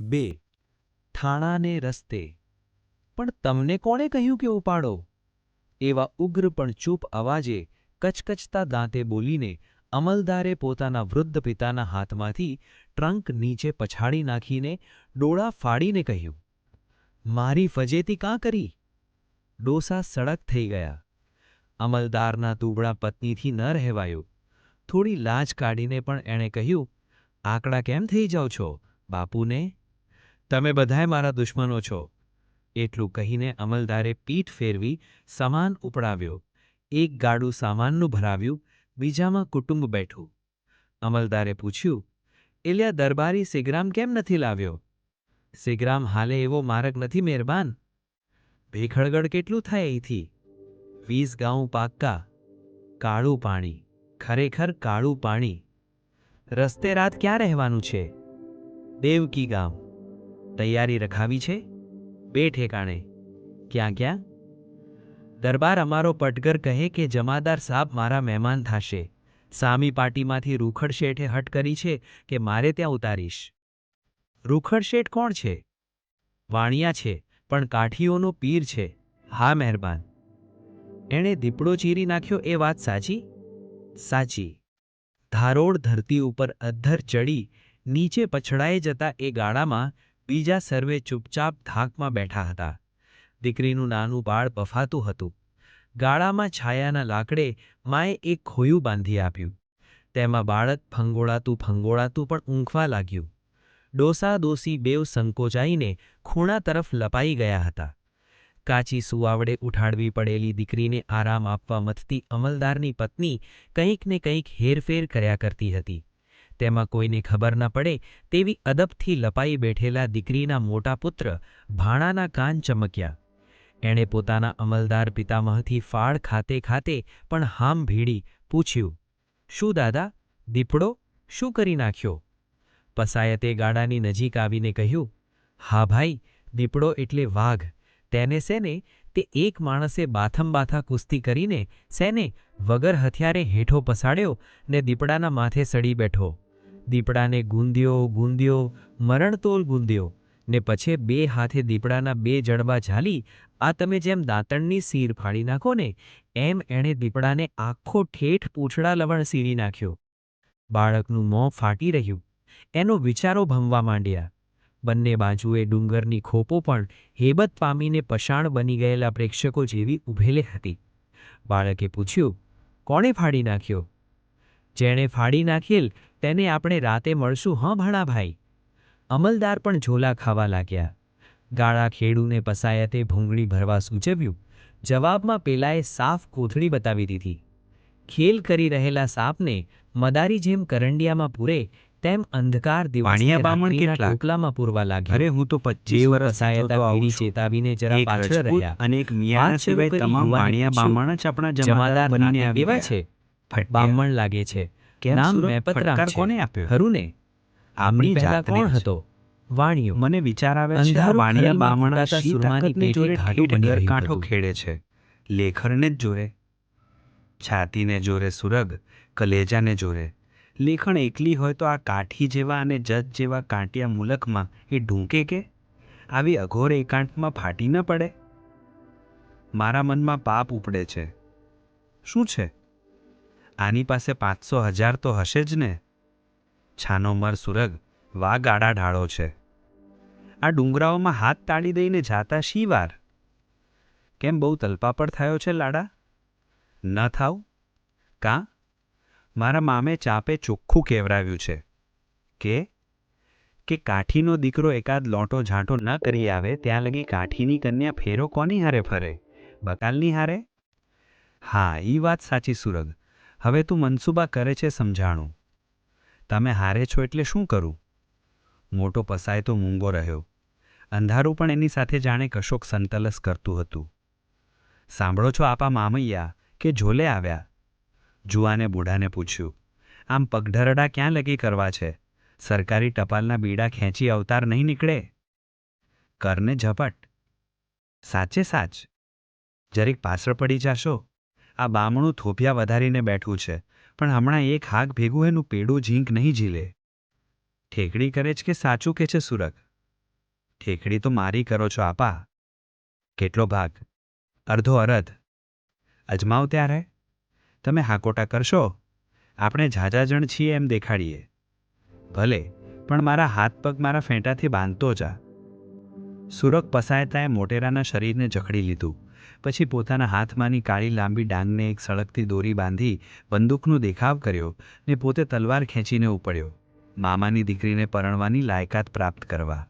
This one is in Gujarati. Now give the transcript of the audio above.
બે, થાણાને રસ્તે. પણ તમને કોણે કહ્યું કે ઉપાડો? એવા ઉગ્ર પણ ચૂપ અવાજે કચકચતા દાંતે બોલીને અમલદારે પોતાના વૃદ્ધ પિતાના હાથમાંથી ટ્રંક નીચે પછાડી નાખીને ડોળા ફાડીને કહ્યું, મારી ફજેતી કાં કરી? ડોસા સડક થઈ ગયા. અમલદારના દુબળા પત્નીથી ન રહેવાયું. થોડી લાજ કાઢીને પણ એણે કહ્યું, આકડા કેમ થઈ જાઓ છો, બાપુને? તમે બધાય મારા દુશ્મનો છો. એટલું કહીને અમલદારે પીઠ ફેરવી સામાન ઉપડાવ્યો. એક ગાડું સામાનનું ભરાવ્યું, બીજામાં કુટુંબ બેઠું. અમલદારે પૂછ્યું, એલિયા, દરબારી સિગ્રામ કેમ નથી લાવ્યો? સિગ્રામ હાલે એવો માર્ગ નથી મહેરબાન? ભેખડગડ કેટલું થાય અહીંથી? વીસ ગાઉં પાક્કા, કાળું પાણી, ખરેખર કાળું પાણી. રસ્તે રાત ક્યાં રહેવાનું છે? દેવકી ગામ. તૈયારી રખાવી છે? બે ઠેકાણે. ક્યાં ક્યાં? દરબાર અમારો પટગર કહે કે, જમાદાર સાબ મારા મહેમાન થાશે. સામી પાર્ટીમાંથી રૂખડ શેઠે હટ કરી છે કે મારે ત્યાં ઉતારીશ. રૂખડ શેઠ કોણ છે? વાણિયા છે, પણ કાઠીઓનો પીર છે. હા, મહેરબાન. એણે દીપડો ચીરી નાખ્યો, એ વાત સાચી? સાચી. ધારોડ ધરતી ઉપર અધ્ધર ચડી, નીચે પછડાઈ જતા એ ગાડામાં બીજા સર્વે ચૂપચાપ ધાકમાં બેઠા હતા. દીકરીનું નાનું બાળ બફાતું હતું. ગાળામાં છાયાના લાકડે માએ એક ખોયું બાંધી આપ્યું. તેમાં બાળક ફંગોળાતું ફંગોળાતું પણ ઊંઘવા લાગ્યું. ડોસા ડોસી બેવ સંકોચાઈને ખૂણા તરફ લપાઈ ગયા હતા. કાચી સુવાવડે ઉઠાડવી પડેલી દીકરીને આરામ આપવા મથતી અમલદારની પત્ની કંઈક ને કંઈક હેરફેર કર્યા કરતી હતી. તેમાં કોઈને ખબર ન પડે તેવી અદબથી લપાઈ બેઠેલા દીકરીના મોટા પુત્ર ભાણાના કાન ચમક્યા. એણે પોતાના અમલદાર પિતામહથી ફાળ ખાતે ખાતે પણ હામ ભીડી પૂછ્યું, શું દાદા, દીપડો શું કરી નાખ્યો? પસાયતે ગાડાની નજીક આવીને કહ્યું, હા ભાઈ, દીપડો એટલે વાઘ. તેને સેને તે એક માણસે બાથમબાથા કુસ્તી કરીને સેને વગર હથિયારે હેઠો પસાડ્યો ને દીપડાના માથે સડી બેઠો. દીપડાને ગુંદ્યો ગુંદ્યો, મરણતોલ ગુંદ્યો ને પછી બે હાથે દીપડાના બે જડબા ઝાલી, આ તમે જેમ દાંતણની સીર ફાડી નાખો ને, એમ એણે દીપડાને આખો ઠેઠ પૂંછડા લવણ સીરી નાખ્યો. બાળકનું મોં ફાટી રહ્યું. એનો વિચારો ભમવા માંડ્યા. બંને બાજુએ ડુંગરની ખોપો પણ હેબત પામીને પશાણ બની ગયેલા પ્રેક્ષકો જેવી ઉભેલી હતી. બાળકે પૂછ્યું, કોણે ફાડી નાખ્યો? જેણે ફાડી નાખેલ તેને આપણે રાતે મળશું હં ભાણાભાઈ? અમલદાર પણ ઝોલા ખાવા લાગ્યા. ગાળા ખેડૂને પસાયતે ભૂંગળી ભરવા સૂચવ્યું જવાબમાં પેલાએ સાફ કોથળી બતાવી દીધી. ખેલ કરી રહેલા સાપને મદારી જેમ કરંડિયામાં પૂરે તેમ અંધકાર ટોપલામાં પૂરવા લાગ્યા. અરે હું તો પચીસ વર્ષ આવું ચેતાવીને જરા પાછળ રહ્યા. અને એક મિયાણા સિવાય તમામ વાણિયા બામણ જ આપણા જમાદાર જમાદાર બનીને નાતે આવી કેવા ગયા. છે. બામણ લાગે છે. નામ મેપતરામ છે. કોને આપ્યો? ખરું ને આપણી પહેલા કોણ હતો? વાણિયો. મને વિચાર આવે છે વાણિયા બામણા સુરમાની ઘાટું બની રહ્યું ગરકાંઠો ખેડે છે. લેખરને જ જોરે છાતીને જોરે સુરગ કલેજાને જોરે. લેખણ એકલી હોય તો આ કાઠી જેવા અને જજ જેવા કાંટિયા મુલકમાં એ ઢૂંકે કે? આવી અઘોર એકાંતમાં ફાટી ન પડે? મારા મનમાં પાપ ઉપડે છે. શું છે? આની પાસે પાંચસો હજાર તો હશે જ ને? છાનો મર સુરગ, વા ગાડા ઢાળો છે. આ ડુંગરાઓમાં હાથ તાળી દઈને જાતા શી વાર? કેમ બહુ તલપાપડ થયો છે લાડા? ન થાવ? કાં? મારા મામે ચાપે ચોખ્ખું કેવરાવ્યું છે. કે? કે કાઠીનો દીકરો એકાદ લોટો ઝાંટો ન કરી આવે ત્યાં લગી કાઠીની કન્યા ફેરો કોની હારે ફરે? બકાલની હારે? હા એ વાત સાચી સુરગ. હવે તું મનસુબા કરે છે સમજાણું. તમે હારે છો એટલે શું કરું? મોટો પસાય તો મૂંગો રહ્યો. અંધારું પણ એની સાથે જાણે કશોક સંતલસ કરતું હતું. સાંભળો છો આપા મામૈયા, કે ઝોલે આવ્યા? જુવાને બુઢાને પૂછ્યું. આમ પગઢરડા ક્યાં લગી કરવા છે? સરકારી ટપાલના બીડા ખેંચી અવતાર નહીં નીકળે? કરને ઝપટ. સાચે સાચ. જરીક પાછળ પડી જાશો. આ બામણું થોભિયા વધારીને બેઠું છે, પણ હમણાં એક હાક ભેગું એનું પેડું ઝીંક નહીં ઝીલે. ઠેકડી કરે છે કે સાચું કે છે સુરખ? ઠેકડી તો મારી કરો છો આપા. કેટલો ભાગ? અડધો અરધ. અજમાવ ત્યારે? તમે હાકોટા કરશો? આપણે ઝાઝા જણ છીએ એમ દેખાડીએ. ભલે, પણ મારા હાથ પગ મારા ફેંટાથી બાંધતો જા. સુરક પસાયતાએ મોટેરાના શરીરને જકડી લીધું. પછી પોતાના હાથમાંની કાળી લાંબી ડાંગને એક સળગતી દોરી બાંધી બંદૂકનો દેખાવ કર્યો ને પોતે તલવાર ખેંચીને ઉપડ્યો. મામાની દીકરીને પરણવાની લાયકાત પ્રાપ્ત કરવા.